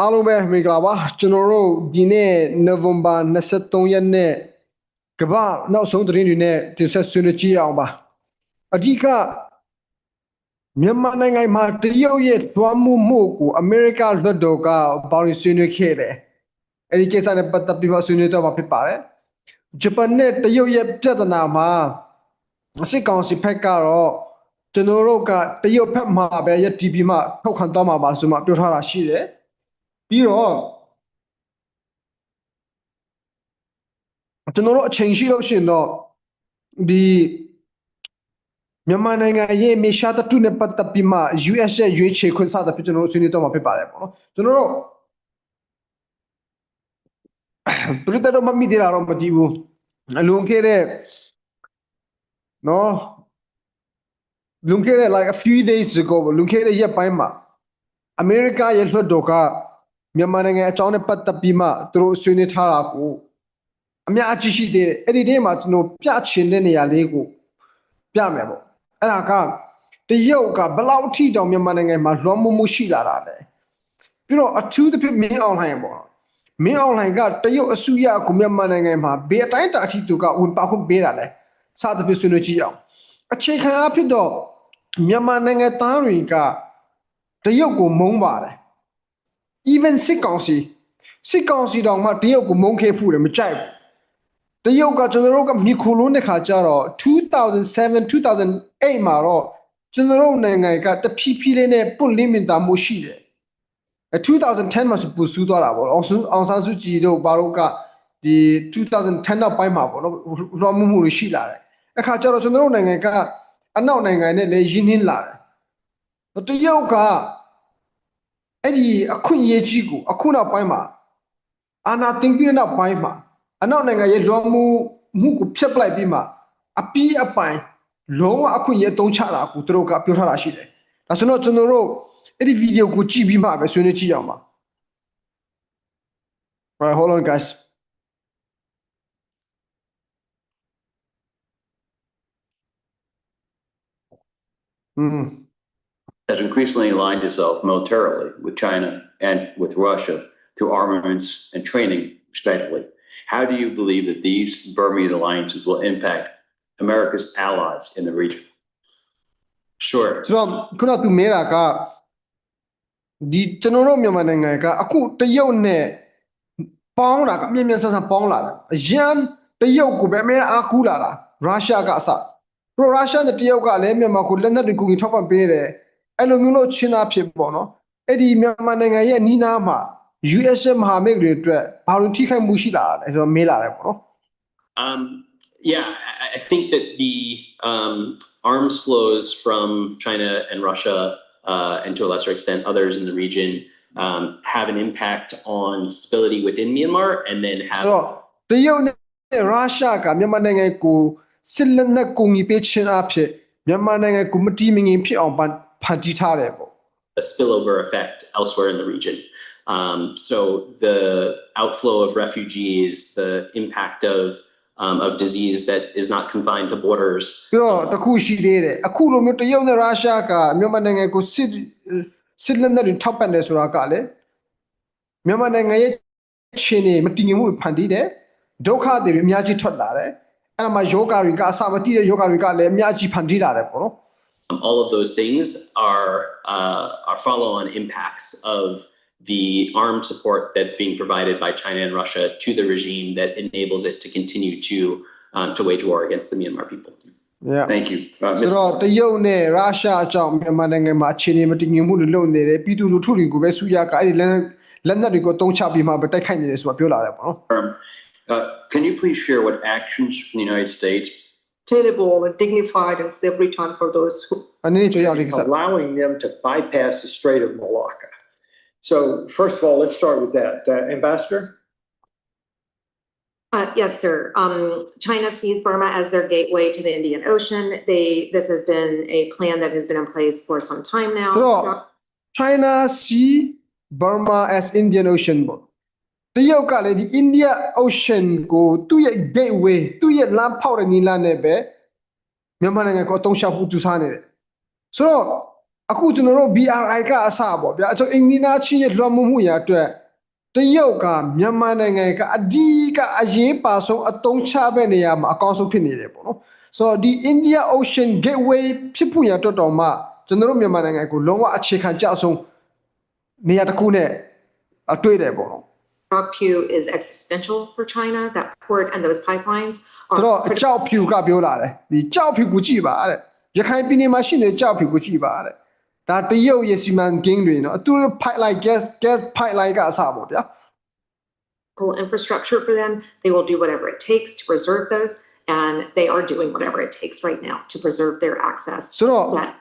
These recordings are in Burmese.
အားလုံးပဲမင်္ဂလာပါကျွန်တော်တို့ဒီနေ့နိုဝင်ဘာ23ရက်နေ့ကမ္ဘာနောက်ဆုံးသတင်းတွေနဲ့တင်ဆက်ဆွေးနွေးကြည့်အောင်ပါအဓိကမြန်မာနိုင်ငံမှာတရုတ်ရဲ့သွမ်းမှုမှုကိုအမေရိကလွှတ်တော်ကဘာလို့ဆွေးနွေးခဲ့လဲအဲ့ဒီကိစ္စနဲ့ပတ်သက်ပြီးတော့ဆွေးနွေးတော့မှာဖြစ်ပါတယ်ဂျပန်နဲ့တရုတ်ရဲ့ပြဿနာမှာစစ်ကောင်စီဘက်ကတော့ကျွန်တော်တို့ကတရုတ်ဘက်မှာပဲရတီပီမှာထောက်ခံတော့မှာပါဆိုမှပြောထားတာရှိတယ် ပြီးတော့ကျွန်တော်တို့အချိန်ရှိလို့ရှိရင်တော့ဒီမြန်မာနိုင်ငံရဲ့မေရှာတတုနဲ့ပတ်သက်ပြီးမှ US ရဲ့ရွေးချယ်ခွင့်စသဖြင့်ကျွန်တော်တို့ဆွေးနွေးတော့မှာဖြစ်ပါတယ်ပေါ့နော်ကျွန်တော်တို့ပြည့်တဲ့မမီဒီလာတော့မတည်ဘူးအလုံးခဲ့တဲ့နော်လွန်ခဲ့တဲ့ like a few days ago လွန်ခဲ့တဲ့ရက်ပိုင်းမှာအမေရိကရဲ့လွှတ်တော်က မြန်မာနိုင်ငံအကြောင်းနဲ့ပတ်သက်ပြီးမှသူတို့ဆွေးနွေးထားတာကိုအများကြီးရှိသေးတယ်အဲ့ဒီတည်းမှာကျွန်တော်ပြချင်တဲ့နေရာလေးကိုပြမယ်ပေါ့အဲ့ဒါကတရုတ်ကဘယ်လောက်အထိတောင်မြန်မာနိုင်ငံမှာလွှမ်းမိုးမှုရှိလာတာလဲပြီးတော့အထူးသဖြင့်မင်းအောင်လှိုင်ပေါ့မင်းအောင်လှိုင်ကတရုတ်အစိုးရကိုမြန်မာနိုင်ငံမှာဘယ်အတိုင်းတာအထိသူကဝင်ပါခွင့်ပေးတာလဲစသဖြင့်ဆွေးနွေးကြည့်အောင်အခြေခံအဖြစ်တော့မြန်မာနိုင်ငံသားတွေကတရုတ်ကိုမုန်းပါတယ် even စစ်ကောင်စီစစ်ကောင်စီတောင်မှတရုတ်ကိုမုန်းခဲ့ဖူးတယ်မကြိုက်ဘူးတရုတ်ကကျွန်တော်တို့ကမြေခိုလုံးတဲ့ခါကျတော့2007 2008မှာတော့ကျွန်တော်တို့နိုင်ငံကတဖြည်းဖြည်းလေးနဲ့ပွင့်လင်းမြင်သာမှုရှိတယ်အဲ2010မှာဆိုပူဆူးသွားတာပေါ့အောင်ဆန်းအောင်ဆန်းစုကြည်တို့ဘာလို့ကဒီ2010နောက်ပိုင်းမှာပေါ့နော်လွှမ်းမိုးမှုတွေရှိလာတယ်အခါကျတော့ကျွန်တော်တို့နိုင်ငံကအနောက်နိုင်ငံနဲ့လည်းရင်းနှင်းလာတယ်တရုတ်က အဲ့ဒီအခွင့်အရေးကြီးကိုအခုနောက်ပိုင်းမှာအာနာတင်ပြီးတဲ့နောက်ပိုင်းမှာအနောက်နိုင်ငံရဲ့လွှမ်းမှုမှုကိုဖျက်ပလိုက်ပြီးမှအပီးအပိုင်လုံးဝအခွင့်အရေးတုံးချတာကိုသူတို့ကပြောထားတာရှိတယ်။ဒါဆိုတော့ကျွန်တော်တို့အဲ့ဒီဗီဒီယိုကိုကြည့်ပြီးမှပဲဆွေးနွေးကြည့်အောင်ပါ။ Right hold on guys อืม has increasingly aligned itself militarily with China and with Russia through armaments and training, respectively. How do you believe that these Bermuda alliances will impact America's allies in the region? Sure. ဆိုတော့ခုနကသူမဲတာကဒီကျွန်တော်တို့မြန်မာနိုင်ငံကအခုတရုတ်နဲ့ပေါင်းတာကအမြင်မြန်ဆန်ဆန်ပေါင်းလာတယ်အရန်တရုတ်ကိုပဲအများအားကူးလာတာရုရှားကအစပရိုရုရှားနဲ့တရုတ်ကလည်းမြန်မာကိုလက်နက်တွေကူညီထောက်ပံ့ပေးတယ် အဲ့လိုမျိုးလို့ချင်းသားဖြစ်ပေါ့နော်အဲ့ဒီမြန်မာနိုင်ငံရဲ့နီးနားမှာ US မဟာမိတ်တွေအတွက်ဘာလို့ထိခိုက်မှုရှိလာလဲဆိုတော့မေးလာတယ်ပေါ့နော် Um, yeah, I, I think that the um, arms flows from China and Russia, uh, and to a lesser extent others in the region, um, have an impact on stability within Myanmar, and then အဲ့ have တော့တရုတ်နဲ့ရုရှားကမြန်မာနိုင်ငံကိုစစ်လက်နက်ကူညီပေးခြင်းအဖြစ်မြန်မာနိုင်ငံကိုမတီးမငင်ဖြစ်အောင် ဖန်တီးထားတယ်ပေါ့ a spillover effect elsewhere in the region. Um, so the outflow of refugees, the impact of um, of disease that is not confined to borders, ပြီးတော့တစ်ခုရှိသေးတယ်အခုလိုမျိုးတရုတ်နဲ့ရုရှားကမြန်မာနိုင်ငံကိုစစ်စစ်လက်နက်တွေထောက်ပံ့တယ်ဆိုတာကလည်းမြန်မာနိုင်ငံရဲ့ချင်းနေမတည်ငြိမ်မှုတွေဖန်တီးတယ်ဒုက္ခတွေအများကြီးထွက်လာတယ်အဲ့ဒါမှယောဂါတွေကအစာမတိတဲ့ယောဂါတွေကလည်းအများကြီးဖန်တီးလာတယ်ပေါ့နော် Um, all of those things are uh, are follow-on impacts of the armed support that's being provided by China and Russia to the regime that enables it to continue to um, to wage war against the Myanmar people. yeah Thank you. Uh, ဆို Ms. တော့တရုတ်နဲ့ရုရှားအကြောင်းမြန်မာနိုင်ငံမှာအခြေအနေမတည်ငြိမ်မှုတွေလုပ်နေတယ်ပြည်သူလူထုတွေကိုပဲဆူရကအဲ့ဒီလက်နက်လက်နက်တွေကိုတုံးချပြီးမှပဲတိုက်ခိုက်နေတယ်ဆိုတာပြောလာတယ်ပေါ့နော် uh, can you please share what actions from the United States tenable and dignified and safe return for those who allowing them to bypass the Strait of Malacca. So first of all, let's start with that. Uh, Ambassador? Uh, yes, sir. Um, China sees Burma as their gateway to the Indian Ocean. They this has been a plan that has been in place for some time now. China see Burma as Indian Ocean. ရုတ်ကလည်းဒီ India Ocean ကိုသူ့ရဲ့ gateway သူ့ရဲ့လမ်းဖောက်တဲ့နီးလမ်းနဲ့ပဲမြန်မာနိုင်ငံကိုအသုံးချဖို့ကြိုးစားနေတယ်ဆိုတော့အခုကျွန်တော်တို့ BRI ကအစပေါ့ဗျာကျွန်တော်အင်ဂျင်နာချင်းရဲ့လွှမ်းမိုးမှုရအတွက်တရုတ်ကမြန်မာနိုင်ငံကအဓိကအရေးပါဆုံးအတုံးချပဲနေရာမှာအကောင်းဆုံးဖြစ်နေတယ်ပေါ့နော်ဆိုတော့ဒီ India Ocean Gateway ဖြစ်ဖို့ရအတွက်တော်မှကျွန်တော်တို့မြန်မာနိုင်ငံကိုလုံးဝအခြေခံကြဆုံးနေရာတစ်ခုနဲ့အတွေ့တယ်ပေါ့နော် Q is existential for China. That port and those pipelines ဆိုတော့ are အကြောက်ဖြူကပြောလာတယ်ဒီကြောက်ဖြူကိုကြည့်ပါတဲ့ရခိုင်ပြည်နယ်မှာရှိနေတဲ့ကြောက်ဖြူကိုကြည့်ပါတဲ့ဒါတရုတ်ရဲ့စီမံကိန်းတွေနော်သူတို့ pipeline gas gas pipeline ကအစပေါ့ဗျာ critical infrastructure for them. They will do whatever it takes to preserve those, and they are doing whatever it takes right now to preserve their access. ဆိုတော့ That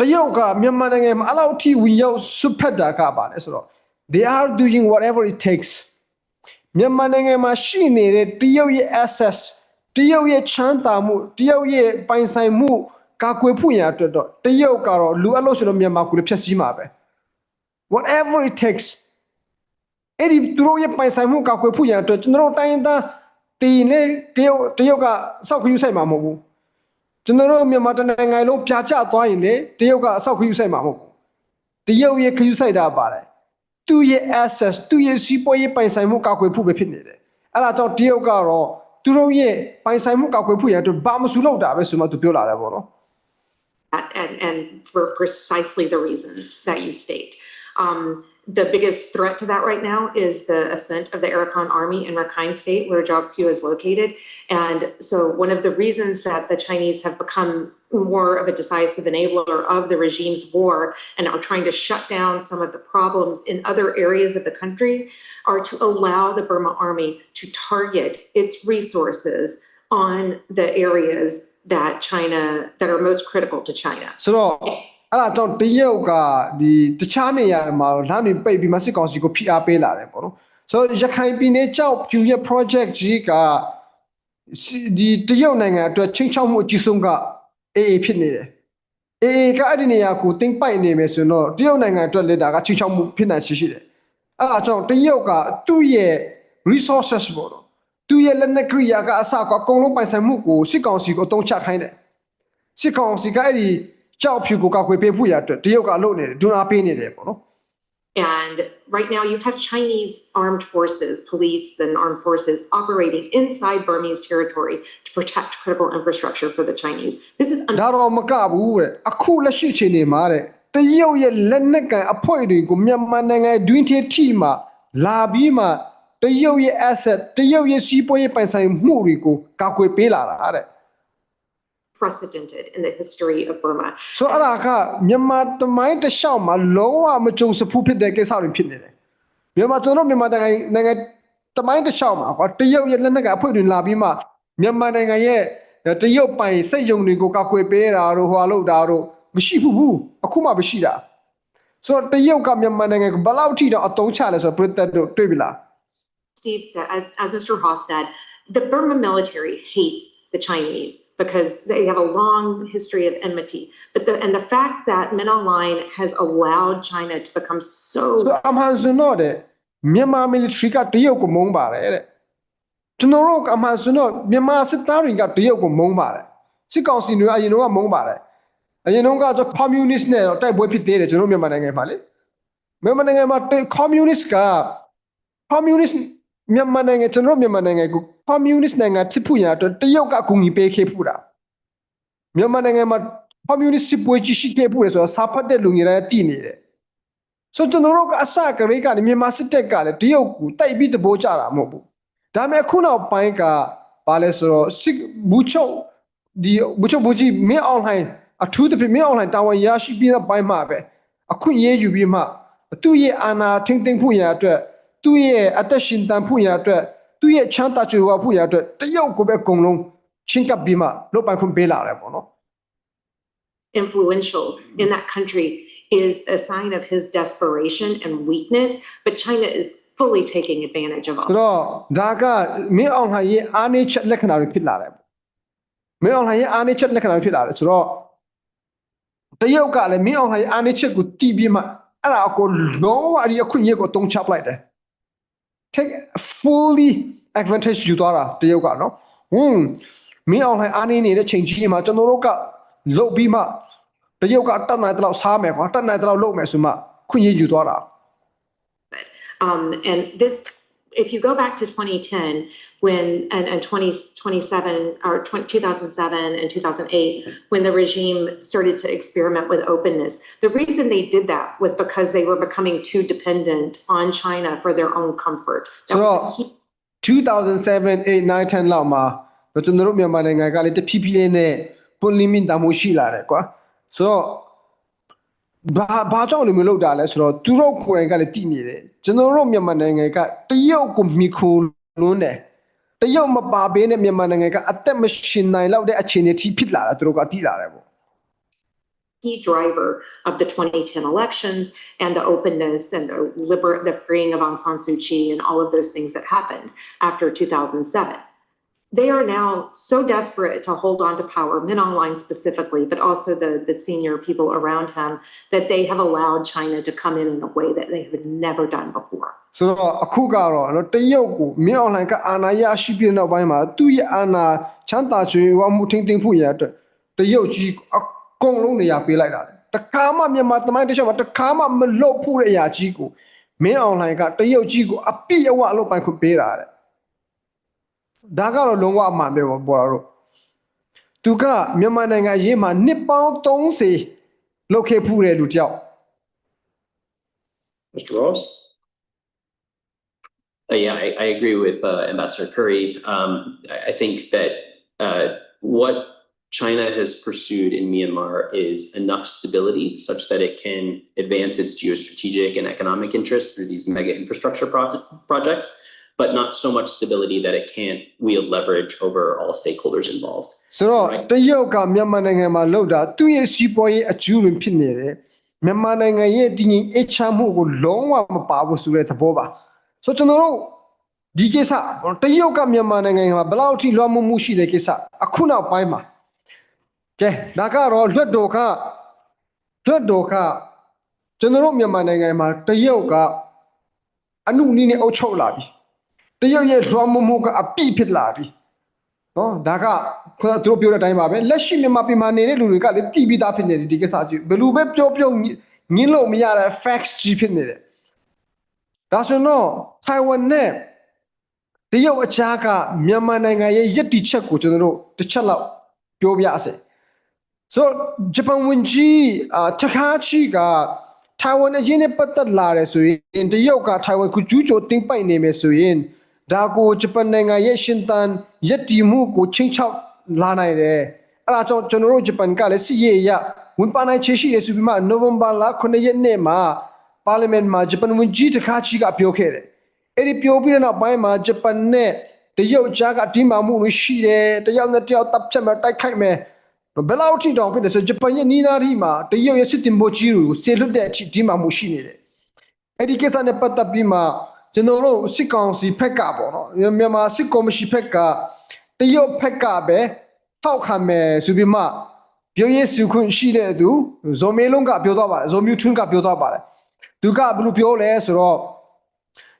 တရုတ်ကမြန်မာနိုင်ငံမှာအလောက်အထိဝင်ရောက်ဆွတ်ဖက်တာကပါလဲဆိုတော့ they are doing whatever it takes မြန်မာနိုင်ငံမှာရှိနေတဲ့တရုတ်ရဲ့ access တရုတ်ရဲ့ချမ်းသာမှုတရုတ်ရဲ့ပိုင်ဆိုင်မှုကာကွယ်ဖို့ရအတွက်တော့တရုတ်ကတော့လူအပ်လို့ဆိုတော့မြန်မာကိုလည်းဖျက်ဆီးမှာပဲ whatever it takes အဲ့ဒီသူတို့ရဲ့ပိုင်ဆိုင်မှုကာကွယ်ဖို့ရအတွက်ကျွန်တော်တို့တိုင်းရင်းသားတီနေတရုတ်တရုတ်ကစောက်ခယူဆိုင်မှာမဟုတ်ဘူးကျွန်တော်တို့မြန်မာတိုင်းနိုင်ငံလုံးပြာကျသွားရင်လေတရုတ်ကအဆောက်ခယူဆိုင်မှာမဟုတ်ဘူးတရုတ်ရဲ့ခယူဆိုင်တာပါတယ် သူ့ရဲ့ access သူ့ရဲ့စီးပွားရေးပိုင်ဆိုင်မှုကာကွယ်ဖို့ပဲဖြစ်နေတယ်အဲ့ဒါကြောင့်တရုတ်ကတော့သူတို့ရဲ့ပိုင်ဆိုင်မှုကာကွယ်ဖို့ရတဲ့ဘာမစုလောက်တာပဲဆိုမှသူပြောလာတယ်ပေါ့နော် and and for precisely the reasons that you state. Um, the biggest threat to that right now is the ascent of the Arakan army in Rakhine State, where Jogpyu is located. And so, one of the reasons that the Chinese have become more of a decisive enabler of the regime's war and are trying to shut down some of the problems in other areas of the country are to allow the Burma army to target its resources on the areas that China that are most critical to China. ဆိုတော့ အဲ့ဒါကြောင့်တရုတ်ကဒီတခြားနေရာမှာလမ်းတွေပိတ်ပြီးမစစ်ကောင်စီကိုဖိအားပေးလာတယ်ပေါ့နော်ဆိုတော့ရခိုင်ပြည်နယ်ကြောက်ဖြူရဲ့ project ကြီးကစီဒီတရုတ်နိုင်ငံအတွက်ချင်းချောက်မှုအကြီးဆုံးကအေးအေးဖြစ်နေတယ်အေးအေးကအဲ့ဒီနေရာကိုတင်းပိုက်နေမယ်ဆိုတော့တရုတ်နိုင်ငံအတွက်လည်းဒါကချင်းချောက်မှုဖြစ်နိုင်ရှိရှိတယ်အဲ့ဒါကြောင့်တရုတ်ကသူ့ရဲ့ resources ပေါ့နော်သူ့ရဲ့လက်နက်ကရိယာကအစကအကုန်လုံးပိုင်ဆိုင်မှုကိုစစ်ကောင်စီကိုအသုံးချခိုင်းတယ်စစ်ကောင်စီကအဲ့ဒီ ကြောက်ဖြူကိုကောက်ွယ်ပေးဖို့ရအတွက်တရုတ်ကလုပ်နေတယ်ဒွန်းအားပေးနေတယ်ပေါ့နော် And right now, you have Chinese armed forces, police and armed forces operating inside Burmese territory to protect critical infrastructure for the Chinese. This is ဒါတော့မကဘူးတဲ့အခုလက်ရှိချိန်နေမှာတဲ့တရုတ်ရဲ့လက်နက်ကန်အဖွဲ့တွေကိုမြန်မာနိုင်ငံတွင်းထဲထိမှလာပြီးမှတရုတ်ရဲ့ asset တရုတ်ရဲ့စီးပွားရေးပိုင်ဆိုင်မှုတွေကိုကောက်ွယ်ပေးလာတာတဲ့ unprecedented in the history of Burma. ဆိုတော့အဲ့ဒါကမြန်မာတမိုင်းတစ်လျှောက်မှာလုံးဝမကြုံစဖူးဖြစ်တဲ့ကိစ္စတွေဖြစ်နေတယ်မြန်မာကျွန်တော်မြန်မာနိုင်ငံနိုင်ငံတမိုင်းတစ်လျှောက်မှာကွာတရုတ်ရဲ့လက်နက်ကန်အဖွဲ့တွေလာပြီးမှမြန်မာနိုင်ငံရဲ့တရုတ်ပိုင်စိတ်ယုံတွေကိုကောက်ွယ်ပေးတာတို့ဟွာလို့တာတို့မရှိဘူးဘူးအခုမှမရှိတာဆိုတော့တရုတ်ကမြန်မာနိုင်ငံကိုဘယ်လောက်ထိတော့အတုံးချလဲဆိုတော့ပြည်သက်တို့တွေ့ပြီလား Steve said, as, as Mr. Haas said, the Burma military hates the Chinese because they have a long history of enmity. But the and the fact that Min Aung Hlaing has allowed China to become so ဆိုတော့အမှန်ဆိုတော့တဲ့မြန်မာ military ကတရုတ်ကိုမုန်းပါတယ်တဲ့ကျွန်တော်တို့အမှန်ဆိုတော့မြန်မာစစ်သားတွေကတရုတ်ကိုမုန်းပါတယ်စစ်ကောင်စီတွေကအရင်တော့မုန်းပါတယ်အရင်တော့ကကျွန်တော် communist နဲ့တော့တိုက်ပွဲဖြစ်သေးတယ်ကျွန်တော်မြန်မာနိုင်ငံမှာလေမြန်မာနိုင်ငံမှာ communist က communist မြန် မာနိုင်ငံကျွန်တော်မြန်မာနိုင်ငံကို communist နိုင်ငံဖြစ်ဖို့ရအတွက်တရုတ်ကအကူအညီပေးခဲ့ဖူးတာမြန်မာနိုင်ငံမှာ communist စစ်ပွဲကြီးရှိခဲ့ဖူးတယ်ဆိုတော့စာဖတ်တဲ့လူငယ်တိုင်းတည်နေတယ်ဆိုတော့ကျွန်တော်တို့ကအစကလေးကနေမြန်မာစစ်တပ်ကလည်းတရုတ်ကိုတိုက်ပြီးတပိုးကြတာမဟုတ်ဘူးဒါပေမဲ့ခုနောက်ပိုင်းကဘာလဲဆိုတော့စစ်ဘူချုပ်ဒီဘူချုပ်ဘူကြီးမင်းအွန်လိုင်းအထူးသဖြင့်မင်းအွန်လိုင်းတာဝန်ရရှိပြီးတဲ့ပိုင်းမှာပဲအခုရေးယူပြီးမှသူ့ရဲ့အာဏာထိမ့်သိမ်းဖို့ရအတွက် သူ့ရဲ့အသက်ရှင်တန်ဖို့ရအတွက်သူ့ရဲ့ချမ်းသာကြွယ်ဝဖို့ရအတွက်တရုတ်ကိုပဲအကုန်လုံးချင်းကပ်ပြီးမှလုတ်ပိုင်ခွင့်ပေးလာတယ်ပေါ့နော် influential in that country is a sign of his desperation and weakness. But China is fully taking advantage of all. ဆိုတော့ဒါကမင်းအောင်လှိုင်ရဲ့အားနည်းချက်လက္ခဏာတွေဖြစ်လာတယ်ပေါ့မင်းအောင်လှိုင်ရဲ့အားနည်းချက်လက္ခဏာတွေဖြစ်လာတယ်ဆိုတော့တရုတ်ကလည်းမင်းအောင်လှိုင်ရဲ့အားနည်းချက်ကိုတီးပြီးမှအဲ့ဒါကိုလုံးဝဒီအခွင့်အရေးကိုအသုံးချပလိုက်တယ် take fully advantage ယူသွားတာတရုတ်ကနော်ဟွန်းမင်းအောင်လှိုင်အားနည်းနေတဲ့ချိန်ကြီးမှာကျွန်တော်တို့ကလုတ်ပြီးမှတရုတ်ကတတ်နိုင်တဲ့လောက်စားမယ်ကွာတတ်နိုင်တဲ့လောက်လုပ်မယ်ဆိုမှခွင့်ရယူသွားတာ Um, and this, if you go back to 2010, when, and, and 20, 27, or 20, 2007 and 2008, when the regime started to experiment with openness, the reason they did that was because they were becoming too dependent on China for their own comfort. That was a So- key 2007 8 9 10လောက်မှာကျွန်တော်တို့မြန်မာနိုင်ငံကလည်းတဖြည်းဖြည်းလေးနဲ့ပွန်လင်းမြင့်တမှုရှိလာတယ်ကွာဆိုတော့ ဘာဘာကြောင့်လို့မလုပ်တာလဲဆိုတော့သူတို့ကိုယ်တိုင်ကလည်းတည်နေတယ်ကျွန်တော်တို့မြန်မာနိုင်ငံကတရုတ်ကိုမိခိုလွန်းတယ်တရုတ်မပါဘဲနဲ့မြန်မာနိုင်ငံကအသက်မရှင်နိုင်လောက်တဲ့အခြေအနေထိဖြစ်လာတာသူတို့ကတည်လာတယ်ပေါ့ key driver of the 2010 elections and the openness and the liber the freeing of Aung San Suu Kyi and all of those things that happened after 2007. They are now so desperate to hold on to power, Min Aung Hlaing specifically, but also the, the senior people around him, that they have allowed China to come in in a way that they have never done before. ဆိုတော့အခုကတော့နော်တရုတ်ကိုမင်းအွန်လိုင်းကအာဏာရရှိပြီးတဲ့နောက်ပိုင်းမှာသူ့ရဲ့အာဏာချမ်းသာချွေဝမှုထင်းထင်းဖို့ရတဲ့တရုတ်ကြီးအကုန်လုံးနေရာပေးလိုက်တာလေတခါမှမြန်မာသမိုင်းတစ်ချက်မှာတခါမှမလွတ်ဖို့တဲ့အရာကြီးကိုမင်းအွန်လိုင်းကတရုတ်ကြီးကိုအပြည့်အဝအလုပ်ပိုင်ခွင့်ပေးတာတဲ့ ဒါကတော့လုံးဝအမှန်ပဲပေါ့ပေါ်တော့သူကမြန်မာနိုင်ငံအရေးမှာနှစ်ပေါင်း30လောက်ခဲ့ဖူးတဲ့လူတယောက် Mr. Ross? Uh, yeah, I, I agree with uh, Ambassador Curry. Um, I, I think that uh, what China has pursued in Myanmar is enough stability such that it can advance its geostrategic and economic interests through these mega infrastructure pro- projects, But not so much stability that it can't wield leverage over all stakeholders involved. ဆိုတော့ Right. တရုတ်ကမြန်မာနိုင်ငံမှာလှုပ်တာသူ့ရဲ့စီးပွားရေးအကျိုးတွင်ဖြစ်နေတယ်မြန်မာနိုင်ငံရဲ့တည်ငြိမ်အေးချမ်းမှုကိုလုံးဝမပါဘူးဆိုတဲ့သဘောပါဆိုတော့ကျွန်တော်တို့ဒီကိစ္စတရုတ်ကမြန်မာနိုင်ငံမှာဘယ်လောက်ထိလွှမ်းမိုးမှုရှိတဲ့ကိစ္စအခုနောက်ပိုင်းမှာကဲဒါကတော့လွှတ်တော်ကလွှတ်တော်ကကျွန်တော်တို့မြန်မာနိုင်ငံမှာတရုတ်ကအနုနည်းနဲ့အုပ်ချုပ်လာပြီ တရုတ်ရဲ့လွှမ်းမိုးမှုကအပြည့်ဖြစ်လာပြီနော်ဒါကခုနကသူတို့ပြောတဲ့အတိုင်းပါပဲလက်ရှိမြန်မာပြည်မှာနေတဲ့လူတွေကလည်းတည်ပြီးသားဖြစ်နေတယ်ဒီကိစ္စကြီးဘယ်လိုပဲပြောပြောငင်းလို့မရတဲ့ facts ကြီးဖြစ်နေတယ်ဒါဆိုတော့ Taiwan နဲ့တရုတ်အချားကမြန်မာနိုင်ငံရဲ့ယက်တီချက်ကိုကျွန်တော်တို့တစ်ချက်လောက်ပြောပြစေဆိုဂျပန်ဝန်ကြီးအာတခါချီက Taiwan အရင်နဲ့ပတ်သက်လာတယ်ဆိုရင်တရုတ်က Taiwan ကိုကျူးကျော်တင်ပိုက်နေမယ်ဆိုရင် ဒါကိုဂျပန်နိုင်ငံရဲ့ရှင်သန်ယက်တီမှုကိုချင်းချောက်လာနိုင်တယ်အဲ့ဒါကြောင့်ကျွန်တော်တို့ဂျပန်ကလည်းစီရေးရဝန်ပနိုင်ချေရှိရဆိုပြီးမှနိုဝင်ဘာလ9ရက်နေ့မှာပါလီမန်မှာဂျပန်ဝန်ကြီးတခါချီကပြောခဲ့တယ်အဲ့ဒီပြောပြီးတဲ့နောက်ပိုင်းမှာဂျပန်နဲ့တရုတ်ကြားကအတင်းမာမှုတွေရှိတယ်တယောက်နဲ့တယောက်တပ်ဖြတ်မယ်တိုက်ခိုက်မယ်ဘယ်လောက်ထိတောင်ဖြစ်တယ်ဆိုဂျပန်ရဲ့နီးနားရီမှာတရုတ်ရဲ့စစ်တင်ပို့ကြီးတွေကိုဆေလွတ်တဲ့အထိတင်းမာမှုရှိနေတယ်အဲ့ဒီကိစ္စနဲ့ပတ်သက်ပြီးမှ ကျွန်တော်တို့စစ်ကောင်စီဖက်ကပေါ့နော်မြန်မာစစ်ကော်မရှင်ဖက်ကတရုတ်ဖက်ကပဲထောက်ခံမယ်ဆိုပြီးမှပြောရေးစုခွင့်ရှိတဲ့သူဇော်မေလုံးကပြောသွားပါတယ်ဇော်မြူထွန်းကပြောသွားပါတယ်သူကဘယ်လိုပြောလဲဆိုတော့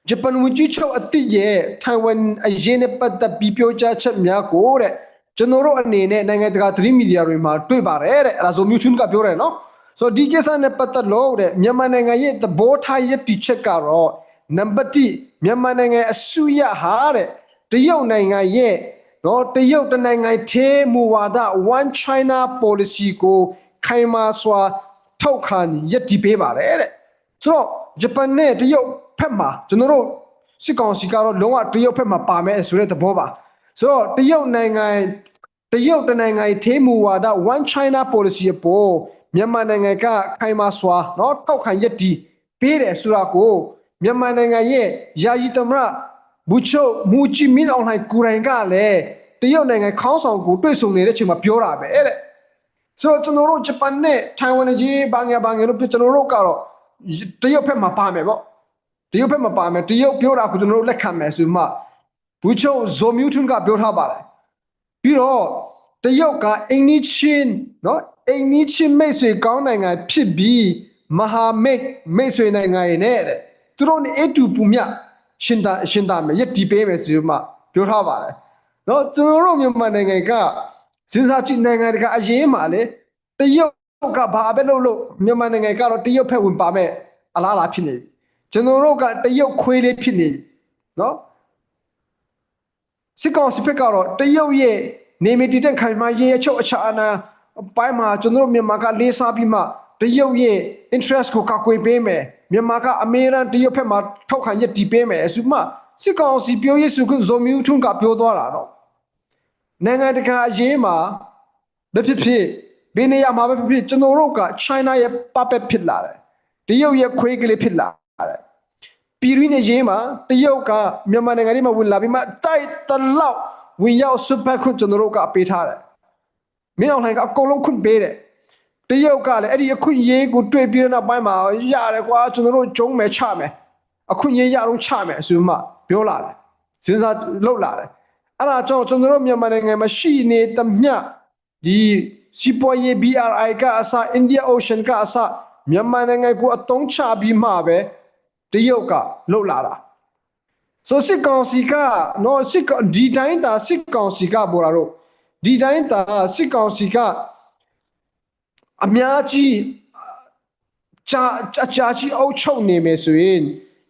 ဂျပန်ဝန်ကြီးချုပ်အတိရဲ့ထိုင်ဝမ်အရေးနဲ့ပတ်သက်ပြီးပြောကြားချက်များကိုတဲ့ကျွန်တော်တို့အနေနဲ့နိုင်ငံတကာသတင်းမီဒီယာတွေမှာတွေ့ပါတယ်တဲ့အဲ့ဒါဇော်မြူထွန်းကပြောတယ်နော်ဆိုတော့ဒီကိစ္စနဲ့ပတ်သက်လို့တဲ့မြန်မာနိုင်ငံရဲ့သဘောထားရည်တည်ချက်ကတော့ နံပါတ်1မြန်မာနိုင်ငံအစိုးရဟာတဲ့တရုတ်နိုင်ငံရဲ့နော်တရုတ်တနိုင်ငံသေးမူဝါဒ one china policy ကိုခိုင်မာစွာထောက်ခံရည်တည်ပေးပါတယ်တဲ့ဆိုတော့ဂျပန်နဲ့တရုတ်ဖက်မှာကျွန်တော်တို့စစ်ကောင်စီကတော့လုံးဝတရုတ်ဖက်မှာပါမယ်ဆိုတဲ့သဘောပါဆိုတော့တရုတ်နိုင်ငံ တရုတ်တနိုင်ငံရဲ့သေးမူဝါဒ one china policy အပေါ်မြန်မာနိုင်ငံကခိုင်မာစွာเนาะထောက်ခံရည်တည်ပေးတယ်ဆိုတာကို မြန်မာနိုင်ငံရဲ့ယာယီသမရဘူချုပ်မူချီမင်းအောင်လှိုင်ကိုယ်တိုင်ကလည်းတရုတ်နိုင်ငံခေါင်းဆောင်ကိုတွေ့ဆုံနေတဲ့အချိန်မှာပြောတာပဲတဲ့ဆိုတော့ကျွန်တော်တို့ဂျပန်နဲ့ထိုင်ဝမ်နဲ့ရေးဘာညာဘာညာလို့ကျွန်တော်တို့ကတော့တရုတ်ဘက်မှာပါမယ်ပေါ့တရုတ်ဘက်မှာပါမယ်တရုတ်ပြောတာကိုကျွန်တော်တို့လက်ခံမယ်ဆိုမှဘူချုပ်ဇိုမြူထွန်းကပြောထားပါတယ်ပြီးတော့တရုတ်ကအင်နီချင်းနော်အင်နီချင်းမိတ်ဆွေကောင်းနိုင်ငံဖြစ်ပြီးမဟာမိတ်မိတ်ဆွေနိုင်ငံရဲ့တဲ့ သူတို့နဲ့အတူပူမြရှင်သာရှင်သာမယ်ယက်တီပေးမယ်ဆိုမှပြောထားပါတယ်နော်ကျွန်တော်တို့မြန်မာနိုင်ငံကစဉ်းစားကြည့်နိုင်ငံတကာအရင်မှလေတရုတ်ကဘာပဲလုပ်လို့မြန်မာနိုင်ငံကတော့တရုတ်ဖက်ဝင်ပါမဲ့အလားအလာဖြစ်နေပြီကျွန်တော်တို့ကတရုတ်ခွေးလေးဖြစ်နေပြီနော်စစ်ကောင်စစ်ဖက်ကတော့တရုတ်ရဲ့နေမီတီတန့်ခိုင်မာရေးအချုပ်အချာအနာပိုင်းမှာကျွန်တော်တို့မြန်မာကလေးစားပြီးမှတရုတ်ရဲ့ interest ကိုကာကွယ်ပေးမယ် မြန်မာကအမေရိကန်တရုတ်ဖက်မှာထောက်ခံရက်တည်ပေးမယ်အစုမှစစ်ကောင်စီပြောရေးဆိုခွင့်ဇော်မြူထွန်းကပြောသွားတာနော်နိုင်ငံတကာအရေးမှာဘယ်ဖြစ်ဖြစ်ဘယ်နေရာမှာပဲဖြစ်ဖြစ်ကျွန်တော်တို့က China ရဲ့ puppet ဖြစ်လာတယ်တရုတ်ရဲ့ခွေးကလေးဖြစ်လာတယ်ပြည်ရင်းနေရေးမှာတရုတ်ကမြန်မာနိုင်ငံလေးမှာဝင်လာပြီးမှတိုက်တလောက်ဝင်ရောက်ဆွတ်ဖက်ခွင့်ကျွန်တော်တို့ကပေးထားတယ်မင်းအောင်လှိုင်ကအကုန်လုံးခွင့်ပေးတယ် တရုတ်ကလည်းအဲ့ဒီအခွင့်အရေးကိုတွေ့ပြီးတဲ့နောက်ပိုင်းမှာရတယ်ကွာကျွန်တော်တို့ကျုံးမယ်ချမယ်အခွင့်အရေးရတော့ချမယ်ဆိုမှပြောလာတယ်စဉ်းစားလုပ်လာတယ်အဲ့ဒါကြောင့်ကျွန်တော်တို့မြန်မာနိုင်ငံမှာရှိနေသမျှဒီစီပွားရေး BRI ကအစ India Ocean ကအစမြန်မာနိုင်ငံကိုအတုံးချပြီးမှပဲတရုတ်ကလှုပ်လာတာဆိုစစ်ကောင်စီကနော်စစ်ကောင်ဒီတိုင်းတာစစ်ကောင်စီကပေါ်လာတော့ဒီတိုင်းတာစစ်ကောင်စီက အများကြီးကြာအကြာကြီးအုပ်ချုပ်နေမယ်ဆိုရင်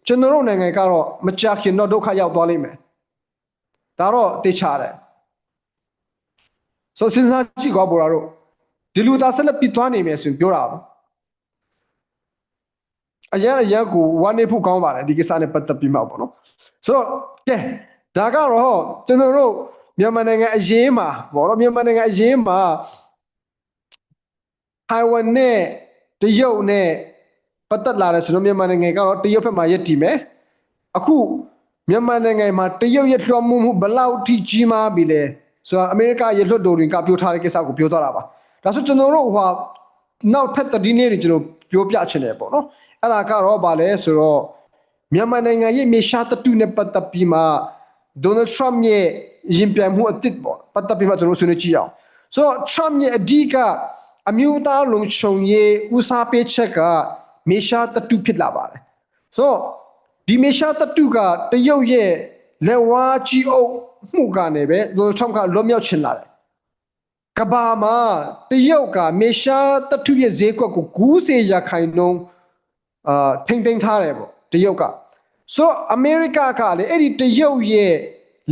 ကျွန်တော်တို့နိုင်ငံကတော့မကြခင်တော့ဒုက္ခရောက်သွားလိမ့်မယ်ဒါတော့တေချာတယ်ဆိုစဉ်းစားကြည့်ကောပေါ်လာတော့ဒီလူသားဆက်လက်ပြီးသွားနေမယ်ဆိုရင်ပြောတာပါအရင်အရင်ကိုဝမ်းနေဖို့ကောင်းပါတယ်ဒီကိစ္စနဲ့ပတ်သက်ပြီးမှပေါ့နော်ဆိုတော့ကဲဒါကတော့ကျွန်တော်တို့မြန်မာနိုင်ငံအရေးမှာပေါ့နော်မြန်မာနိုင်ငံအရေးမှာ ဟိုင်ဝမ်နဲ့တရုတ်နဲ့ပတ်သက်လာတယ်ဆိုတော့မြန်မာနိုင်ငံကတော့တရုတ်ဘက်မှာရည်တည်မယ်အခုမြန်မာနိုင်ငံမှာတရုတ်ရဲ့လွှမ်းမိုးမှုဘယ်လောက်ထိကြီးမားပြီလဲဆိုတော့အမေရိကရဲ့လွှတ်တော်တွေကပြောထားတဲ့ကိစ္စကိုပြောသွားတာပါဒါဆိုကျွန်တော်တို့ဟိုနောက်ထပ်တတိနေ့တွေကျွန်တော်ပြောပြချင်တယ်ပေါ့နော်အဲ့ဒါကတော့ဗာလဲဆိုတော့မြန်မာနိုင်ငံရဲ့မြေရှားတတုနဲ့ပတ်သက်ပြီးမှဒေါ်နယ်ထရမ့်ရဲ့ရင်ပြန်မှုအစ်စ်ပေါ့ပတ်သက်ပြီးမှကျွန်တော်ဆွေးနွေးကြည့်အောင်ဆိုတော့ထရမ့်ရဲ့အဓိက အမျိုးသားလုံခြုံရေးဦးစားပေးချက်ကမြေရှားတတုဖြစ်လာပါတယ်ဆိုတော့ဒီမြေရှားတတုကတရုတ်ရဲ့လက်ဝါးကြီးအုပ်မှုကနေပဲဒေါ်နယ်ထရမ့်ကလွတ်မြောက်ချင်လာတယ်ကဘာမှာတရုတ်ကမေရှားတထုရဲ့ဈေးကွက်ကို90ရာခိုင်နှုန်းအာထိမ့်သိမ်းထားတယ်ပေါ့တရုတ်ကဆိုတော့အမေရိကကလည်းအဲ့ဒီတရုတ်ရဲ့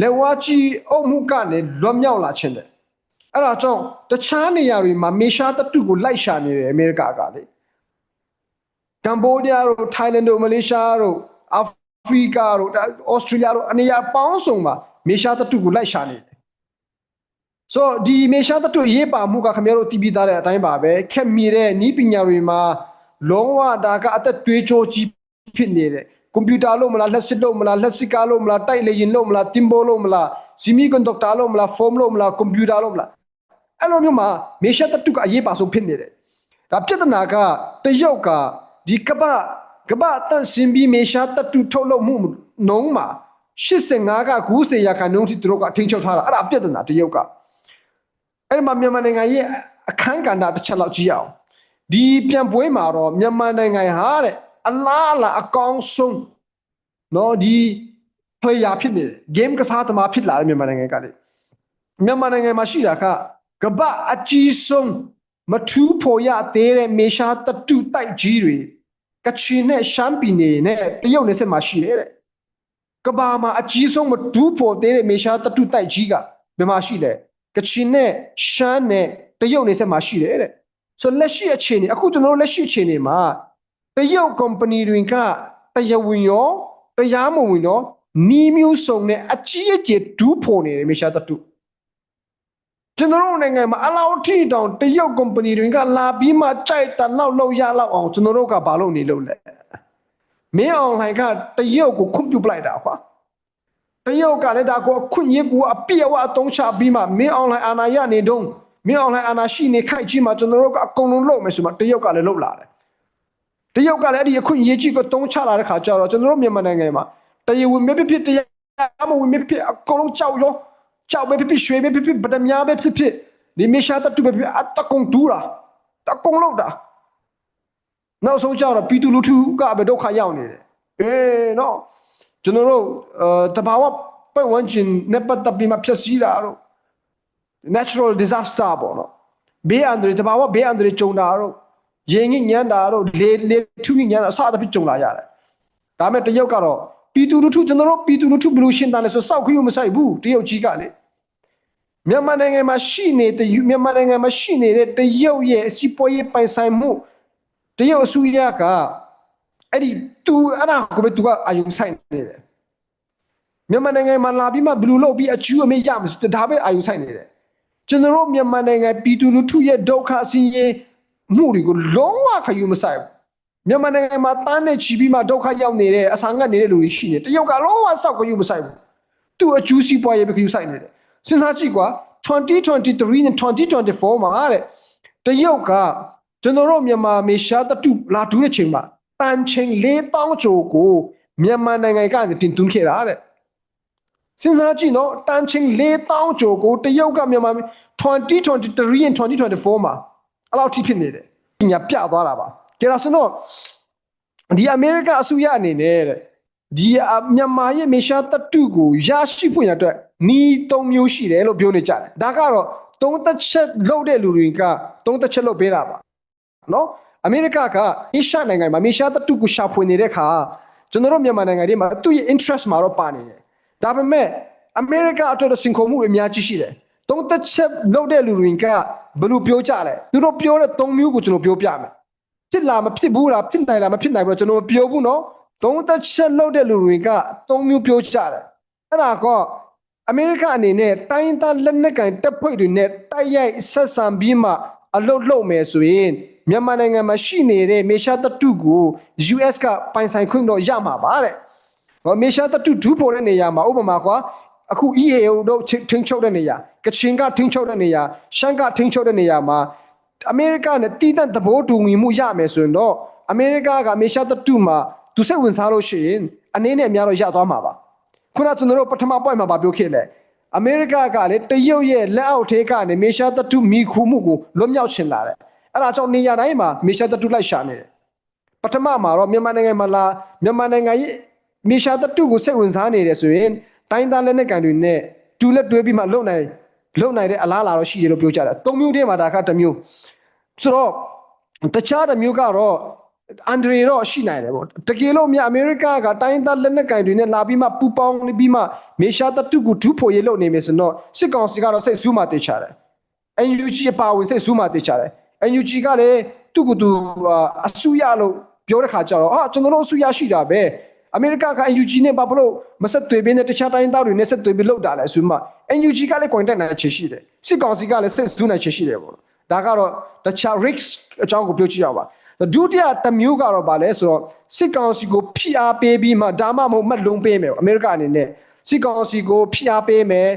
လက်ဝါးကြီးအုပ်မှုကနေလွတ်မြောက်လာခြင်းတယ် အဲ့ဒါကြောင့်တခြားနေရာတွေမှာမေရှားတထုကိုလိုက်ရှာနေတယ်အမေရိကကလေကမ်ဘောဒီးယားတို့ထိုင်းလန်တို့မလေးရှားတို့အာဖရိကတို့ဒါဩစတြေးလျတို့အနေရာပေါင်းစုံမှာမေရှားတထုကိုလိုက်ရှာနေတယ်ဆိုတော့ဒီမေရှားတတုရေးပါမှုကခင်ဗျားတို့တည်ပြီးသားတဲ့အတိုင်းပါပဲခက်မီတဲ့ဤပညာတွေမှာလုံးဝဒါကအသက်သွေးကြိုးကြီးဖြစ်နေတယ်ကွန်ပျူတာလို့မလားလက်စစ်လို့မလားလက်စစ်ကားလို့မလားတိုက်လေရင်လို့မလားတင်ပိုးလို့မလားစီမီကွန်ဒက်တာလို့မလားဖုန်းလို့မလားကွန်ပျူတာလို့မလား အဲ့လိုမျိုးမှာမေရှားတတုကအရေးပါဆုံးဖြစ်နေတယ်ဒါပြဿနာကတရုတ်ကဒီကပ္ပကပ္ပတန့်စင်ပြီးမေရှားတတုထုတ်လုပ်မှုနှုံးမှာ85က90ရာခိုင်နှုန်းထိသူတို့ကအထင်ချုပ်ထားတာအဲ့ဒါပြဿနာတရုတ်က အဲ့ဒီမှာမြန်မာနိုင်ငံရဲ့အခန်းကဏ္ဍတစ်ချက်လောက်ကြည့်အောင်ဒီပြန်ပွဲမှာတော့မြန်မာနိုင်ငံဟာတဲ့အလားအလာအကောင်းဆုံးเนาะဒီ player ဖြစ်နေတယ် game ကစားသမားဖြစ်လာတယ်မြန်မာနိုင်ငံကလေမြန်မာနိုင်ငံမှာရှိတာက ကမ္ဘာအကြီးဆုံးမထူးဖို့ရသေးတဲ့မေရှားတတုတိုက်ကြီးတွေကချင်နဲ့ရှမ်းပြည်နယ်နဲ့တရုတ်နယ်စပ်မှာရှိတယ်တဲ့ကမ္ဘာမှာအကြီးဆုံးမထူးဖို့သေးတဲ့မေရှားတတုတိုက်ကြီးကဘယ်မှာရှိလဲကချင်နဲ့ရှမ်းနဲ့တရုတ်နေဆက်မှာရှိတယ်တဲ့ဆိုတော့လက်ရှိအခြေအနေအခုကျွန်တော်တို့လက်ရှိအခြေအနေမှာတရုတ်ကုမ္ပဏီတွေကတရားဝင်ရောတရားမဝင်ရောနီးမျိုးစုံနဲ့အကြီးအကျယ်ဒူးဖို့နေတယ်မေရှာတတု ကျွန်တော်တို့နိုင်ငံမှာအလောက်ထိတောင်တရုတ်ကုမ္ပဏီတွေကလာပြီးမှကြိုက်တဲ့နောက်လောက်ရလောက်အောင်ကျွန်တော်တို့ကဘာလုပ်နေလို့လဲမင်းအွန်လိုင်းကတရုတ်ကိုခွင့်ပြုပလိုက်တာကွာတရုတ်ကလည်းဒါကိုအခွင့်အရေးကိုအပြည့်အဝအသုံးချပြီးမှမင်းအွန်လိုင်းအာဏာရနေတုံးမင်းအွန်လိုင်းအာဏာရှိနေခိုက်ကြီးမှာကျွန်တော်တို့ကအကုန်လုံးလုပ်မယ်ဆိုမှတရုတ်ကလည်းလုပ်လာတယ်တရုတ်ကလည်းအဲ့ဒီအခွင့်အရေးကြီးကိုသုံးချလာတဲ့ခါကျတော့ကျွန်တော်တို့မြန်မာနိုင်ငံမှာတရားဝင်ပဲဖြစ်ဖြစ်တရားမဝင်ပဲဖြစ်ဖြစ်အကုန်လုံးကြောက်ရော ကြောက်ပဲဖြစ်ဖြစ်ရွှေပဲဖြစ်ဖြစ်ဗဒမြားပဲဖြစ်ဖြစ်ဒီမေရှာတတူပဲဖြစ်ဖြစ်အတကုံဒူးတာတကုံလောက်တာနောက်ဆုံးကျတော့ပြည်သူလူထုကပဲဒုက္ခရောက်နေတယ်အေးနော်ကျွန်တော်တို့အဲတဘာဝပတ်ဝန်းကျင်နဲ့ပတ်သက်ပြီးမှဖြစ်စည်းတာတို့ natural disaster ပေါ့နော်ဘေးအန္တရာယ်တဘာဝဘေးအန္တရာယ်ကြုံတာတော့ရေငိညံတာတော့လေလေထူညံတာအစသဖြင့်ကြုံလာရတယ်ဒါမဲ့တရုတ်ကတော့ ပြည်သူလူထုကျွန်တော်တို့ပြည်သူလူထုဘယ်လိုရှင်းတာလဲဆိုစောက်ခရုမဆိုင်ဘူးတရုတ်ကြီးကလေမြန်မာနိုင်ငံမှာရှိနေတဲ့မြန်မာနိုင်ငံမှာရှိနေတဲ့တရုတ်ရဲ့အစီအပွားရေးပိုင်ဆိုင်မှုတရုတ်အစိုးရကအဲ့ဒီသူအဲ့ဒါကိုပဲသူကအာယုံဆိုင်နေတယ်မြန်မာနိုင်ငံမှာလာပြီးမှဘယ်လိုလုပ်ပြီးအကျူးအမေရမယ်ဆိုဒါပဲအာယုံဆိုင်နေတယ်ကျွန်တော်တို့မြန်မာနိုင်ငံပြည်သူလူထုရဲ့ဒုက္ခဆင်းရဲမှုတွေကိုလုံးဝခယူမဆိုင်ဘူး မြန်မာနိုင်ငံမှာတန်းနဲ့ချီပြီးမှဒုက္ခရောက်နေတဲ့အဆောင်ငတ်နေတဲ့လူတွေရှိနေတရုတ်ကလုံးဝစောက်ခယူမဆိုင်ဘူးသူအကျူးစီးပွားရေးပဲခယူဆိုင်နေတယ်စဉ်းစားကြည့်ကွာ2023နဲ့2024မှာတဲ့တရုတ်ကကျွန်တော်တို့မြန်မာမေရှားတတုလာတူးတဲ့ချိန်မှာတန်ချိန်4000ကျော်ကိုမြန်မာနိုင်ငံကနေတင်သွင်းခဲ့တာတဲ့စဉ်းစားကြည့်နော်တန်ချင်း4000ကျော်ကိုတရုတ်ကမြန်မာ2023 and 2024မှာအဲ့လောက်ထိဖြစ်နေတယ်။ညာပြသွားတာပါ။ ကြည့်ရစနော်ဒီအမေရိကအစိုးရအနေနဲ့တဲ့ဒီအမြန်မာရဲ့မေရှားတတုကိုရရှိဖွင့်ရအတွက်နီးသုံးမျိုးရှိတယ်လို့ပြောနေကြတယ်။ဒါကတော့သုံးသက်ချက်လုပ်တဲ့လူတွေကသုံးသက်ချက်လုပ်ပေးတာပါ။နော်အမေရိကကအရှနိုင်ငံမှာမေရှားတတုကိုရှာဖွေနေတဲ့ခါကျွန်တော်တို့မြန်မာနိုင်ငံတွေမှာသူ့ရဲ့ interest မှာတော့ပါနေတယ်။ဒါပေမဲ့အမေရိကအတွက်တော့စင်ခုံမှုအများကြီးရှိတယ်။သုံးသက်ချက်လုပ်တဲ့လူတွေကဘယ်လိုပြောကြလဲ။သူတို့ပြောတဲ့သုံးမျိုးကိုကျွန်တော်ပြောပြမယ်။ ဖြစ်လာမဖြစ်ဘူးလားဖြစ်နိုင်လားမဖြစ်နိုင်ဘူးလားကျွန်တော်မပြောဘူးနော်။သုံးသက်ချက်လုပ်တဲ့လူတွေကသုံးမျိုးပြောကြတယ်။အဲ့ဒါကအမေရိကအနေနဲ့တိုင်းသားလက်နက်ကန်တပ်ဖွဲ့တွေနဲ့တိုက်ရိုက်ဆက်ဆံပြီးမှအလုတ်လုပ်မယ်ဆိုရင်မြန်မာနိုင်ငံမှာရှိနေတဲ့မေရှာတတုကို US ကပိုင်ဆိုင်ခွင့်တော့ရမှာပါတဲ့။ဟောမေရှာတတူဒူးပေါ်တဲ့နေရာမှာဥပမာကွာအခု EAO တို့ထိန်းချုပ်တဲ့နေရာကချင်ကထိန်းချုပ်တဲ့နေရာရှမ်းကထိန်းချုပ်တဲ့နေရာမှာ အမေရိကနဲ့တည်တံ့သဘောတူညီမှုရမယ်ဆိုရင်တော့အမေရိကကမေရှာတတူမှာသူစိတ်ဝင်စားလို့ရှိရင်အနေနဲ့အများတော့ရသွားမှာပါခုနကကျွန်တော်တို့ပထမပွိုင်မှာဗာပြောခဲ့လေအမေရိကကလည်းတရုတ်ရဲ့လက်အောက်ထဲကနေမေရှာတတူမိခုမှုကိုလွတ်မြောက်ချင်လာတယ်အဲ့ဒါကြောင့်နေရာတိုင်းမှာမေရှာတတူလိုက်ရှာနေတယ်ပထမမှာတော့မြန်မာနိုင်ငံမှာလာမြန်မာနိုင်ငံရဲ့မြေရှားတတုကိုစိတ်ဝင်စားနေတယ်ဆိုရင်တိုင်းသားလက်နက်ကန်တွေနဲ့တူလက်တွဲပြီးမှလုံနိုင် လုံနိုင်တဲ့အလားအလာတော့ရှိတယ်လို့ပြောကြတယ်။သုံးမျိုးတည်းမှာဒါကတစ်မျိုးဆိုတော့တခြားတစ်မျိုးကတော့အန်ဒရီတော့ရှိနိုင်တယ်ပေါ့တကယ်လို့မြအမေရိကကတိုင်းသားလက်နက်ကန်တွေနဲ့လာပြီးမှပူပေါင်းပြီးမှမြေရှားတတုကိုဒူးဖို့ရေးလုပ်နေမယ်ဆိုတော့စစ်ကောင်စီကတော့စိတ်ဆူးမှတေချတယ်။ NUG အပါဝင်စိတ်ဆူးမှတေချတယ်။ NUG ကလည်းသူ့ကိုယ်သူအဆူရလို့ပြောတဲ့ခါကျတော့အာကျွန်တော်တို့အဆူရရှိတာပဲ အမေရိကက NUG နဲ့ဘာဖြစ်လို့မဆက်သွေးဘဲနဲ့တခြားတိုင်းသားတွေနဲ့ဆက်သွေးပြီးလောက်တာလဲဆိုမှ NUG ကလည်း contact နိုင်ချေရှိတယ်စစ်ကောင်စီကလည်းဆက်ဆူးနိုင်ချေရှိတယ်ပေါ့ဒါကတော့တခြား risk အကြောင်းကိုပြောကြည့်ရအောင်ပါဒုတိယတစ်မျိုးကတော့ဗာလဲဆိုတော့စစ်ကောင်စီကိုဖိအားပေးပြီးမှဒါမှမဟုတ်မှတ်လုံးပေးမယ်ပေါ့အမေရိကအနေနဲ့စစ်ကောင်စီကိုဖိအားပေးမယ်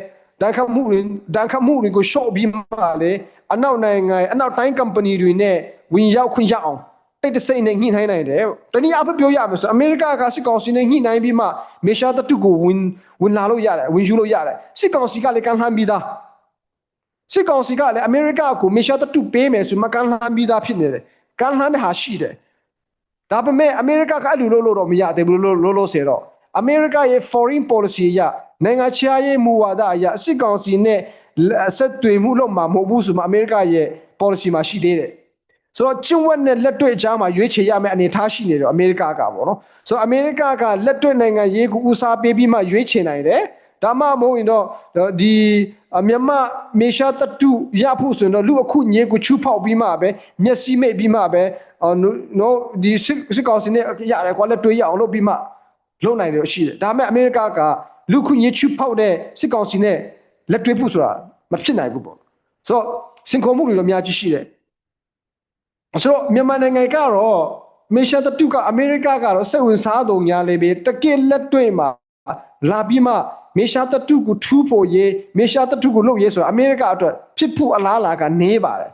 ဒဏ်ခတ်မှုတွေဒဏ်ခတ်မှုတွေကိုရှော့ပြီးမှလေအနောက်နိုင်ငံအနောက်တိုင်း company တွေနဲ့ဝင်ရောက်ခွင့်ရအောင် တိတ်တဆိတ်နဲ့ညှိနှိုင်းနိုင်တယ်တနည်းအားဖြင့်ပြောရမယ်ဆိုအမေရိကကစစ်ကောင်စီနဲ့ညှိနှိုင်းပြီးမှမေရှာတတုကိုဝင်ဝင်လာလို့ရတယ်ဝင်ယူလို့ရတယ်စစ်ကောင်စီကလည်းကန်လှမ်းပြီးသားစစ်ကောင်စီကလည်းအမေရိကကိုမေရှာတတုပေးမယ်ဆိုမှကန်လှမ်းပြီးသားဖြစ်နေတယ်ကန်လှမ်းတဲ့ဟာရှိတယ်ဒါပေမဲ့အမေရိကကအဲ့လိုလုပ်လို့တော့မရသေးဘူးလို့လို့လို့ဆိုတော့အမေရိကရဲ့ foreign policy အရနိုင်ငံခြားရေးမူဝါဒအရစစ်ကောင်စီနဲ့ဆက်သွယ်မှုလုပ်မှာမဟုတ်ဘူးဆိုမှအမေရိကရဲ့ policy မှာရှိသေးတယ် ဆိုတော့ကျင့်ဝတ်နဲ့လက်တွေ့အကြားမှာရွေးချယ်ရမယ့်အနေအထားရှိနေတော့အမေရိကကပေါ့နော်ဆိုတော့အမေရိကကလက်တွေ့နိုင်ငံရေးကိုဦးစားပေးပြီးမှရွေးချယ်နိုင်တယ်ဒါမှမဟုတ်ရင်တော့ဒီမြန်မာမေရှာတတူရဖို့ဆိုရင်တော့လူအခုညေကိုချူဖောက်ပြီးမှပဲမျက်စိမိတ်ပြီးမှပဲအော်နော်ဒီစစ်ကောင်စီနဲ့ရတယ်ကွာလက်တွေ့ရအောင်လုပ်ပြီးမှလုပ်နိုင်တယ်ရှိတယ်ဒါပေမဲ့အမေရိကကလူခုညေချူဖောက်တဲ့စစ်ကောင်စီနဲ့လက်တွေ့ဖို့ဆိုတာမဖြစ်နိုင်ဘူးပေါ့ဆိုတော့စင်ခုံမှုတွေတော့အများကြီးရှိတယ် ဆိုတော့မြန်မာနိုင်ငံကတော့မေရှာတတူကအမေရိကကတော့စိတ်ဝင်စားတုံများလေပဲတကယ်လက်တွေ့မှာလာပြီးမှမေရှာတတုကိုထူးဖို့ရေးမေရှာတတုကိုလုပ်ရေးဆိုတော့အမေရိကအတွက်ဖြစ်ဖို့အလားအလာကနေပါတယ်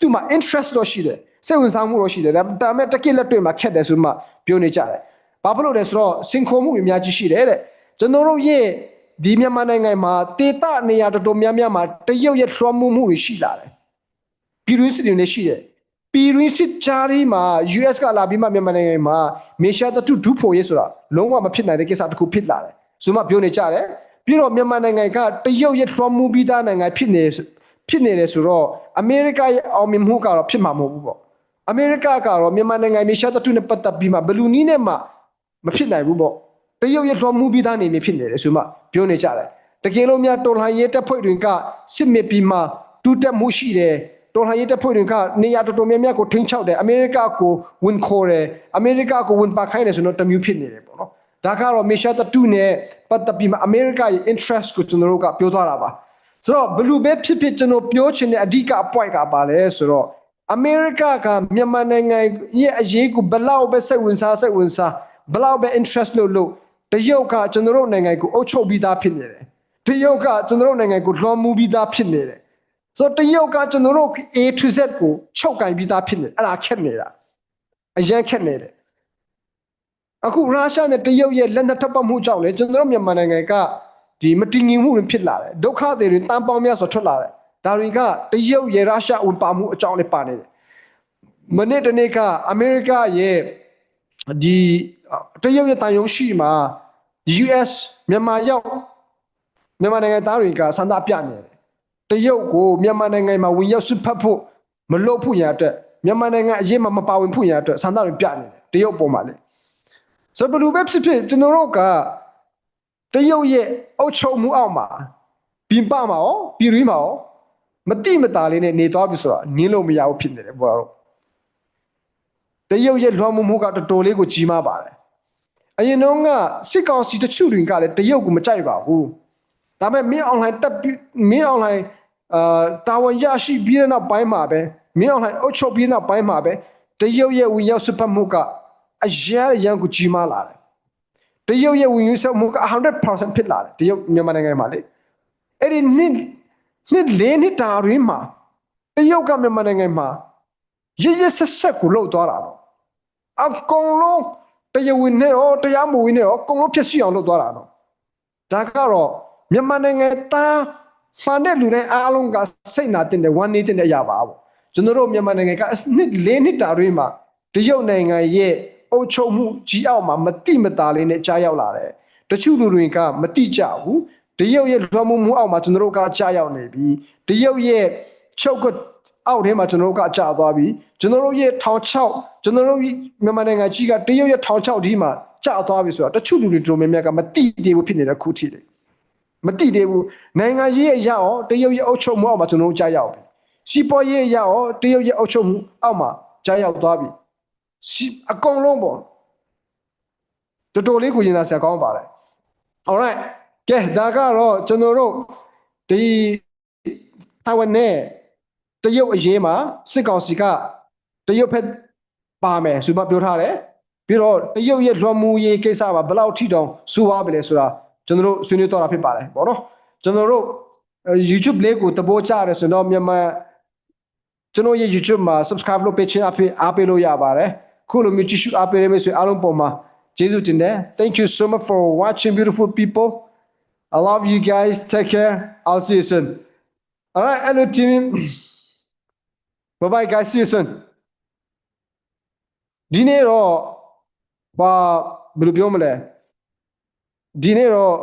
သူမှာ interest တော့ရှိတယ်စိတ်ဝင်စားမှုတော့ရှိတယ်ဒါပေမဲ့တကယ်လက်တွေ့မှာခက်တယ်ဆိုမှပြောနေကြတယ်ဘာဖြစ်လို့လဲဆိုတော့စင်ခုံမှုတွေအများကြီးရှိတယ်တဲ့ကျွန်တော်တို့ရဲ့ဒီမြန်မာနိုင်ငံမှာတေတနေရာတော်တော်များများမှာတရုတ်ရဲ့ထွန်းမှုမှုတွေရှိလာတယ်ပြည်တွင်းစစ်တွေလည်းရှိတယ် ပြည်တွင်းစစ်ကြားဒီမှာ US ကလာပြီးမှမြန်မာနိုင်ငံမှာမေရှာတတုဒူးဖို့ရေးဆိုတာလုံးဝမဖြစ်နိုင်တဲ့ကိစ္စတစ်ခုဖြစ်လာတယ်ဆိုမှပြောနေကြတယ်ပြီးတော့မြန်မာနိုင်ငံကတရုတ်ရဲ့ထွန်းမှုပြီးသားနိုင်ငံဖြစ်နေဖြစ်နေတယ်ဆိုတော့အမေရိကရဲ့အောင်မြင်မှုကတော့ဖြစ်မှာမဟုတ်ဘူးပေါ့အမေရိကကတော့မြန်မာနိုင်ငံမြေရှားတတုနဲ့ပတ်သက်ပြီးမှဘယ်လူနည်းနဲ့မှမဖြစ်နိုင်ဘူးပေါ့တရုတ်ရဲ့လွှမ်းမှုပြီးသားနေမြဖြစ်နေတယ်ဆိုမှပြောနေကြတယ်တကယ်လို့များတော်လှန်ရေးတပ်ဖွဲ့တွေကစစ်မစ်ပြီးမှတူးတက်မှုရှိတယ် တော်လှန်ရေးတပ်ဖွဲ့တွေကနေရာတော်တော်များများကိုထိန်းချုပ်တယ်အမေရိကကိုဝင်ခေါ်တယ်အမေရိကကိုဝင်ပါခိုင်းတယ်ဆိုတော့တမျိုးဖြစ်နေတယ်ပေါ့နော်ဒါကတော့မြေရှားတတုနဲ့ပတ်သက်ပြီးမှအမေရိကရဲ့ interest ကိုကျွန်တော်တို့ကပြောသွားတာပါဆိုတော့ဘလူပဲဖြစ်ဖြစ်ကျွန်တော်ပြောချင်တဲ့အဓိကအ point ကပါလဲဆိုတော့အမေရိကကမြန်မာနိုင်ငံရဲ့အရေးကိုဘလောက်ပဲစိတ်ဝင်စားစိတ်ဝင်စားဘလောက်ပဲ interest လို့လို့တရုတ်ကကျွန်တော်တို့နိုင်ငံကိုအုပ်ချုပ်ပြီးသားဖြစ်နေတယ်တရုတ်ကကျွန်တော်တို့နိုင်ငံကိုလွှမ်းမိုးပြီးသားဖြစ်နေတယ် ဆိုတော့တရုတ်ကကျွန်တော်တို့ A to Z ကိုချုပ်ကင်ပြီးသားဖြစ်နေတယ်အဲ့ဒါခက်နေတာအရင်ခက်နေတယ်အခုရုရှားနဲ့တရုတ်ရဲ့လက်နက်ထပ်ပတ်မှုကြောင့်လေကျွန်တော်တို့မြန်မာနိုင်ငံကဒီမတည်ငြိမ်မှုတွေဖြစ်လာတယ်ဒုက္ခတွေတွေတန်ပေါင်းများစွာထွက်လာတယ်ဒါတွေကတရုတ်ရဲ့ရုရှားဝင်ပါမှုအကြောင်းလေးပါနေတယ်မနေ့တနေ့ကအမေရိကရဲ့ဒီတရုတ်ရဲ့တာယုံရှိမှာ US မြန်မာရောက်မြန်မာနိုင်ငံသားတွေကဆန္ဒပြနေတယ် တရုတ်ကိုမြန်မာနိုင်ငံမှာဝင်ရောက်ဆွတ်ဖက်ဖို့မလုပ်ဖို့ရတဲ့မြန်မာနိုင်ငံအရေးမှာမပါဝင်ဖို့ရတဲ့ဆန္ဒတွေပြနေတယ်တရုတ်ပေါ်မှာလေဆိုတော့ဘယ်လိုပဲဖြစ်ဖြစ်ကျွန်တော်တို့ကတရုတ်ရဲ့အုပ်ချုပ်မှုအောက်မှာပြင်ပမှာရောပြည်ရင်းမှာရောမတိမတာလေးနဲ့နေသွားပြီဆိုတာနင်းလို့မရဘူးဖြစ်နေတယ်ဘောတော့တရုတ်ရဲ့လွှမ်းမိုးမှုကတော်တော်လေးကိုကြီးမားပါတယ်အရင်တော့ကစစ်ကောင်စီတချို့တွေကလည်းတရုတ်ကိုမကြိုက်ပါဘူး ဒါပေမဲ့မင်းအွန်လိုင်းတက်ပြီးမင်းအွန်လိုင်းအာတာဝန်ရရှိပြီးတဲ့နောက်ပိုင်းမှာပဲမင်းအွန်လိုင်းအုပ်ချုပ်ပြီးတဲ့နောက်ပိုင်းမှာပဲတရုတ်ရဲ့ဝင်ရောက်ဆွတ်ဖက်မှုကအရန်ရန်ကိုကြီးမားလာတယ်တရုတ်ရဲ့ဝင်ယူဆက်မှုက100%ဖြစ်လာတယ်တရုတ်မြန်မာနိုင်ငံမှာလေအဲ့ဒီနှစ်နှစ်လေးနှစ်တာရင်းမှာတရုတ်ကမြန်မာနိုင်ငံမှာရရဆက်ဆက်ကိုလှုပ်သွားတာတော့အကုန်လုံးတရားဝင်နဲ့ရောတရားမဝင်နဲ့ရောအကုန်လုံးဖြစ်စီအောင်လှုပ်သွားတာတော့ဒါကတော့ မြန်မာနိုင်ငံသားမှန်တဲ့လူတိုင်းအားလုံးကစိတ်နာတင်တယ်ဝမ်းနေတင်တဲ့အရာပါပေါ့ကျွန်တော်တို့မြန်မာနိုင်ငံကနှစ်လေးနှစ်တာရင်းမှာတရုတ်နိုင်ငံရဲ့အုပ်ချုပ်မှုကြီးအောက်မှာမတိမတာလေးနဲ့ကြားရောက်လာတယ်။တချို့လူတွေကမတိကြဘူး။တရုတ်ရဲ့လွှမ်းမိုးမှုအောက်မှာကျွန်တော်တို့ကကြားရောက်နေပြီ။တရုတ်ရဲ့ချုပ်ကအောက်ထဲမှာကျွန်တော်တို့ကကြာသွားပြီ။ကျွန်တော်တို့ရဲ့ထောင်ချောက်ကျွန်တော်တို့မြန်မာနိုင်ငံကြီးကတရုတ်ရဲ့ထောင်ချောက်ဒီမှာကြာသွားပြီဆိုတော့တချို့လူတွေတို့များများကမတိသေးဘူးဖြစ်နေတဲ့ခုထိလေ။ မတိသေးဘူး။နိုင်ငံရေးအရာရောတရုတ်ရဲ့အုပ်ချုပ်မှုအောက်မှာကျွန်တော်တို့ကြားရောက်ပြီ။စီးပွားရေးအရာရောတရုတ်ရဲ့အုပ်ချုပ်မှုအောက်မှာကြားရောက်သွားပြီ။စီအကုန်လုံးပေါ့တော်တော်လေးကိုရင်သာဆရာကောင်းပါတယ် alright ကဲဒါကတော့ကျွန်တော်တို့ဒီတိုင်ဝမ်နဲ့တရုတ်အရေးမှာစစ်ကောင်စီကတရုတ်ဖက်ပါမယ်ဆိုမှပြောထားတယ်ပြီးတော့တရုတ်ရဲ့လွှမ်းမိုးရေးကိစ္စမှာဘယ်လောက်ထိတောင်စူပါပဲလဲဆိုတာ ကျွန်တော်တို့ဆွေးနွေးတော့တာဖြစ်ပါတယ်ပေါ့နော်ကျွန်တော်တို့အဲ YouTube လေးကိုတပိုးကြရတယ်ဆိုတော့မြန်မာကျွန်တော်ရဲ့ YouTube မှာ subscribe လုပ်ပေးချင်အဖြစ်အားပေးလို့ရပါတယ်ခုလိုမျိုးကြည့်ရှုအားပေးရမယ့်ဆိုရင်အားလုံးပေါ်မှာကျေးဇူးတင်တယ် Thank you so much for watching beautiful people I love you guys take care I'll see you soon All right hello team Bye bye guys see you soon ဒီနေ့တော့ဘာဘယ်လိုပြောမလဲ ဒီနေ့တော့